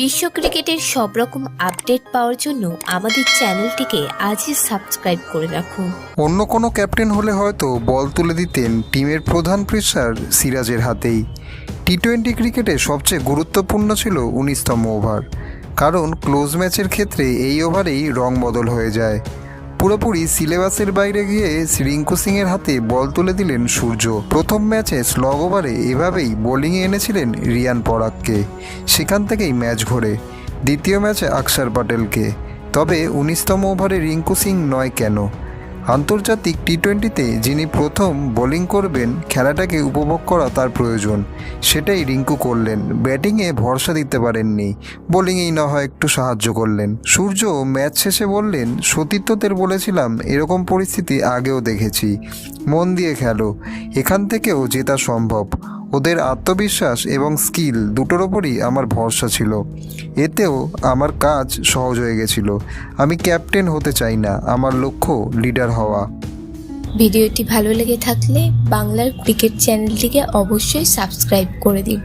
বিশ্ব ক্রিকেটের সব রকম আপডেট পাওয়ার জন্য আমাদের চ্যানেলটিকে আজই সাবস্ক্রাইব করে রাখুন অন্য কোনো ক্যাপ্টেন হলে হয়তো বল তুলে দিতেন টিমের প্রধান প্রেসার সিরাজের হাতেই। টি টোয়েন্টি ক্রিকেটে সবচেয়ে গুরুত্বপূর্ণ ছিল উনিশতম ওভার, কারণ ক্লোজ ম্যাচের ক্ষেত্রে এই ওভারেই রং বদল হয়ে যায়। পুরোপুরি সিলেবাসের বাইরে গিয়ে রিঙ্কু সিংয়ের হাতে বল তুলে দিলেন সূর্য। প্রথম ম্যাচে স্লগ ওভারে এভাবেই বোলিংয়ে এনেছিলেন রিয়ান পরাগকে। সেখান থেকেই ম্যাচ ঘোরে। দ্বিতীয় ম্যাচে আকসার প্যাটেলকে তবে উনিশতম ওভারে রিঙ্কু সিং নয় কেন? আন্তর্জাতিক টি টোয়েন্টিতে যিনি প্রথম বোলিং করবেন, খেলাটাকে উপভোগ করা তার প্রয়োজন। সেটাই রিঙ্কু করলেন। ব্যাটিংয়ে ভরসা দিতে পারেননি। বোলিংয়েই না হয় একটু সাহায্য করলেন। সূর্য ম্যাচ শেষে বললেন, সতীর্থদের বলেছিলাম, এরকম পরিস্থিতি আগেও দেখেছি। মন দিয়ে খেলো। এখান থেকেও জেতা সম্ভব। ওদের আত্মবিশ্বাস এবং স্কিল দুটোর ওপরই আমার ভরসা ছিল। এতেও আমার কাজ সহজ হয়ে গেছিল। আমি ক্যাপ্টেন হতে চাই না, আমার লক্ষ্য লিডার হওয়া। ভিডিওটি ভালো লেগে থাকলে বাংলার ক্রিকেট চ্যানেলটিকে অবশ্যই সাবস্ক্রাইব করে দিন